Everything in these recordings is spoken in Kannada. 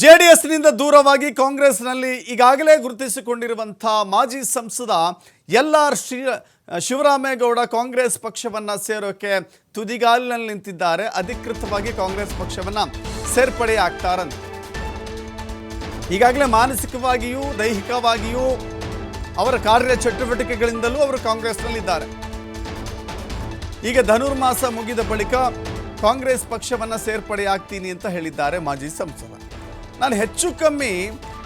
ಜೆ ಡಿ ಎಸ್ನಿಂದ ದೂರವಾಗಿ ಕಾಂಗ್ರೆಸ್ನಲ್ಲಿ ಈಗಾಗಲೇ ಗುರುತಿಸಿಕೊಂಡಿರುವಂಥ ಮಾಜಿ ಸಂಸದ ಎಲ್ ಆರ್ ಶ್ರೀ, ಶಿವರಾಮೇಗೌಡ ಕಾಂಗ್ರೆಸ್ ಪಕ್ಷವನ್ನ ಸೇರೋಕೆ ತುದಿಗಾಲಿನಲ್ಲಿ ನಿಂತಿದ್ದಾರೆ. ಅಧಿಕೃತವಾಗಿ ಕಾಂಗ್ರೆಸ್ ಪಕ್ಷವನ್ನ ಸೇರ್ಪಡೆ ಆಗ್ತಾರಂತೆ ಈಗಾಗಲೇ ಮಾನಸಿಕವಾಗಿಯೂ, ದೈಹಿಕವಾಗಿಯೂ ಅವರ ಕಾರ್ಯ ಚಟುವಟಿಕೆಗಳಿಂದಲೂ ಅವರು ಕಾಂಗ್ರೆಸ್ನಲ್ಲಿದ್ದಾರೆ. ಈಗ ಧನುರ್ಮಾಸ ಮುಗಿದ ಬಳಿಕ ಕಾಂಗ್ರೆಸ್ ಪಕ್ಷವನ್ನ ಸೇರ್ಪಡೆ ಆಗ್ತೀನಿ ಅಂತ ಹೇಳಿದ್ದಾರೆ ಮಾಜಿ ಸಂಸದ. ನಾನು ಹೆಚ್ಚು ಕಮ್ಮಿ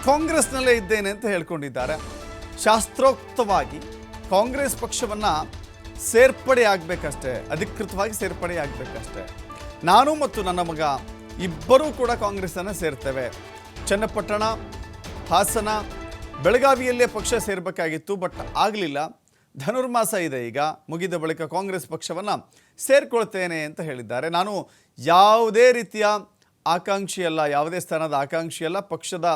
ಕಾಂಗ್ರೆಸ್ನಲ್ಲೇ ಇದ್ದೇನೆ ಅಂತ ಹೇಳ್ಕೊಂಡಿದ್ದಾರೆ. ಶಾಸ್ತ್ರೋಕ್ತವಾಗಿ ಕಾಂಗ್ರೆಸ್ ಪಕ್ಷವನ್ನು ಸೇರ್ಪಡೆ ಆಗಬೇಕಷ್ಟೇ, ಅಧಿಕೃತವಾಗಿ ಸೇರ್ಪಡೆ ಆಗಬೇಕಷ್ಟೇ. ನಾನು ಮತ್ತು ನನ್ನ ಮಗ ಇಬ್ಬರೂ ಕೂಡ ಕಾಂಗ್ರೆಸ್ಸನ್ನು ಸೇರ್ತೇವೆ. ಚನ್ನಪಟ್ಟಣ, ಹಾಸನ, ಬೆಳಗಾವಿಯಲ್ಲೇ ಪಕ್ಷ ಸೇರಬೇಕಾಗಿತ್ತು, ಬಟ್ ಆಗಲಿಲ್ಲ. ಧನುರ್ಮಾಸ ಇದೆ ಈಗ, ಮುಗಿದ ಬಳಿಕ ಕಾಂಗ್ರೆಸ್ ಪಕ್ಷವನ್ನು ಸೇರ್ಕೊಳ್ತೇನೆ ಅಂತ ಹೇಳಿದ್ದಾರೆ. ನಾನು ಯಾವುದೇ ರೀತಿಯ ಆಕಾಂಕ್ಷಿಯಲ್ಲ, ಯಾವುದೇ ಸ್ಥಾನದ ಆಕಾಂಕ್ಷಿ ಅಲ್ಲ ಪಕ್ಷದ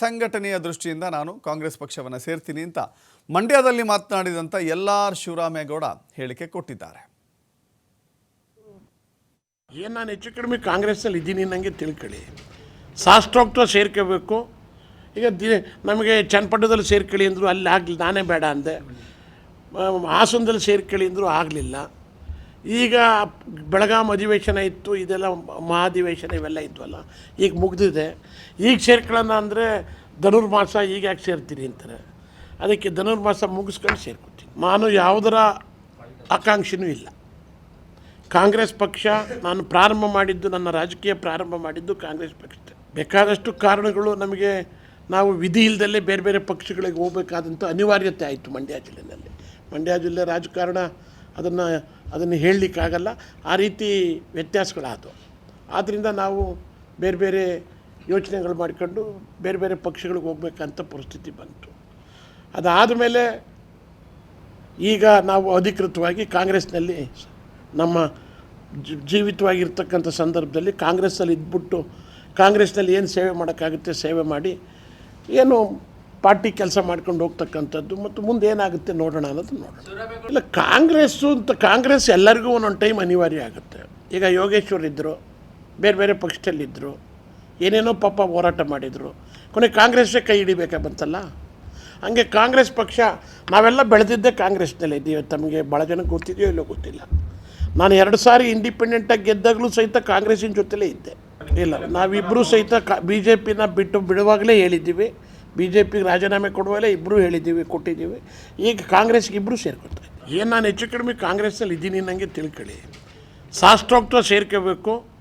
ಸಂಘಟನೆಯ ದೃಷ್ಟಿಯಿಂದ ನಾನು ಕಾಂಗ್ರೆಸ್ ಪಕ್ಷವನ್ನು ಸೇರ್ತೀನಿ ಅಂತ ಮಂಡ್ಯದಲ್ಲಿ ಮಾತನಾಡಿದಂಥ ಎಲ್ ಆರ್ ಶಿವರಾಮೇಗೌಡ ಹೇಳಿಕೆ ಕೊಟ್ಟಿದ್ದಾರೆ. ಏನು ನಾನು ಹೆಚ್ಚು ಕಡಿಮೆ ಕಾಂಗ್ರೆಸ್ನಲ್ಲಿ ಇದ್ದೀನಿ ನನಗೆ ತಿಳ್ಕೊಳ್ಳಿ. ಶಾಸ್ತ್ರೋಕ್ತ ಸೇರ್ಕೋಬೇಕು. ಈಗ ದಿ, ನಮಗೆ ಚನ್ನಪಟ್ಟಣದಲ್ಲಿ ಸೇರ್ಕೊಳ್ಳಿ ಅಂದರು ಅಲ್ಲಿ ಆಗಲಿ, ನಾನೇ ಬೇಡ ಅಂದೆ. ಹಾಸನದಲ್ಲಿ ಸೇರ್ಕೊಳ್ಳಿ ಅಂದರು ಆಗಲಿಲ್ಲ. ಈಗ ಬೆಳಗಾಂ ಅಧಿವೇಶನ ಇತ್ತು, ಇದೆಲ್ಲ ಮಹಾಧಿವೇಶನ ಇವೆಲ್ಲ ಇದ್ವಲ್ಲ, ಈಗ ಮುಗ್ದಿದೆ. ಈಗ ಸೇರ್ಕೊಳ್ಳೋಣ ಅಂದರೆ ಧನುರ್ಮಾಸ ಈಗ ಯಾಕೆ ಸೇರ್ತೀರಿ ಅಂತಾರೆ. ಅದಕ್ಕೆ ಧನುರ್ಮಾಸ ಮುಗಿಸ್ಕೊಂಡು ಸೇರ್ಕೊತೀನಿ. ನಾನು ಯಾವುದರ ಆಕಾಂಕ್ಷೆನೂ ಇಲ್ಲ. ಕಾಂಗ್ರೆಸ್ ಪಕ್ಷ ನಾನು ಪ್ರಾರಂಭ ಮಾಡಿದ್ದು, ನನ್ನ ರಾಜಕೀಯ ಪ್ರಾರಂಭ ಮಾಡಿದ್ದು ಕಾಂಗ್ರೆಸ್ ಪಕ್ಷ ಬೇಕಾದಷ್ಟು ಕಾರಣಗಳು ನಮಗೆ, ನಾವು ವಿಧಿ ಇಲ್ಲದಲ್ಲೇ ಬೇರೆ ಬೇರೆ ಪಕ್ಷಗಳಿಗೆ ಹೋಗಬೇಕಾದಂಥ ಅನಿವಾರ್ಯತೆ ಆಯಿತು ಮಂಡ್ಯ ಜಿಲ್ಲೆಯಲ್ಲಿ. ಮಂಡ್ಯ ಜಿಲ್ಲೆ ರಾಜಕಾರಣ ಅದನ್ನು ಅದನ್ನು ಹೇಳಲಿಕ್ಕಾಗಲ್ಲ. ಆ ರೀತಿ ವ್ಯತ್ಯಾಸಗಳಾದವು. ಆದ್ದರಿಂದ ನಾವು ಬೇರೆ ಬೇರೆ ಯೋಚನೆಗಳು ಮಾಡಿಕೊಂಡು ಬೇರೆ ಬೇರೆ ಪಕ್ಷಗಳಿಗೆ ಹೋಗ್ಬೇಕಂತ ಪರಿಸ್ಥಿತಿ ಬಂತು. ಅದಾದ ಮೇಲೆ ಈಗ ನಾವು ಅಧಿಕೃತವಾಗಿ ಕಾಂಗ್ರೆಸ್ನಲ್ಲಿ ನಮ್ಮ ಜೀವಿತವಾಗಿರ್ತಕ್ಕಂಥ ಸಂದರ್ಭದಲ್ಲಿ ಕಾಂಗ್ರೆಸ್ಸಲ್ಲಿ ಇದ್ಬಿಟ್ಟು ಕಾಂಗ್ರೆಸ್ನಲ್ಲಿ ಏನು ಸೇವೆ ಮಾಡೋಕ್ಕಾಗುತ್ತೆ ಸೇವೆ ಮಾಡಿ, ಏನು ಪಾರ್ಟಿ ಕೆಲಸ ಮಾಡ್ಕೊಂಡು ಹೋಗ್ತಕ್ಕಂಥದ್ದು ಮತ್ತು ಮುಂದೆ ಏನಾಗುತ್ತೆ ನೋಡೋಣ ಅನ್ನೋದು ನೋಡೋಣ. ಇಲ್ಲ, ಕಾಂಗ್ರೆಸ್ಸು ಅಂತ, ಕಾಂಗ್ರೆಸ್ ಎಲ್ಲರಿಗೂ ಒಂದೊಂದು ಟೈಮ್ ಅನಿವಾರ್ಯ ಆಗುತ್ತೆ. ಈಗ ಯೋಗೇಶ್ವರ್ ಇದ್ದರು ಬೇರೆ ಬೇರೆ ಪಕ್ಷದಲ್ಲಿದ್ದರು ಏನೇನೋ ಪಾಪ ಹೋರಾಟ ಮಾಡಿದರು. ಕೊನೆಗೆ ಕಾಂಗ್ರೆಸ್ಸೇ ಕೈ ಹಿಡಿಬೇಕಾ ಬಂತಲ್ಲ? ಹಂಗೆ ಕಾಂಗ್ರೆಸ್ ಪಕ್ಷ, ನಾವೆಲ್ಲ ಬೆಳೆದಿದ್ದೇ ಕಾಂಗ್ರೆಸ್ನಲ್ಲೇ ಇದ್ದೀವಿ ತಮಗೆ ಭಾಳ ಜನಕ್ಕೆ ಗೊತ್ತಿದೆಯೋ ಇಲ್ಲೋ ಗೊತ್ತಿಲ್ಲ. ನಾನು ಎರಡು ಸಾರಿ ಇಂಡಿಪೆಂಡೆಂಟಾಗಿ ಗೆದ್ದಾಗಲೂ ಸಹಿತ ಕಾಂಗ್ರೆಸ್ಸಿನ ಜೊತೆಲೇ ಇದ್ದೆ. ಇಲ್ಲ ನಾವಿಬ್ಬರೂ ಸಹಿತ ಕಾ ಬಿ ಜೆ ಪಿನ ಬಿಟ್ಟು ಬಿಡುವಾಗಲೇ ಹೇಳಿದ್ದೀವಿ. ಬಿ ಜೆ ಪಿಗೆ ರಾಜೀನಾಮೆ ಕೊಡುವಲ್ಲೇ ಇಬ್ಬರೂ ಹೇಳಿದ್ದೀವಿ, ಕೊಟ್ಟಿದ್ದೀವಿ. ಈಗ ಕಾಂಗ್ರೆಸ್ಗೆ ಇಬ್ಬರೂ ಸೇರ್ಕೊತಾರೆ. ಏನು ನಾನು ಹೆಚ್ಚು ಕಡಿಮೆ ಕಾಂಗ್ರೆಸ್ಸಲ್ಲಿ ಇದ್ದೀನಿ ನನಗೆ ತಿಳ್ಕೊಳ್ಳಿ. ಶಾಸ್ತ್ರೋಕ್ತ ಸೇರ್ಕೋಬೇಕು.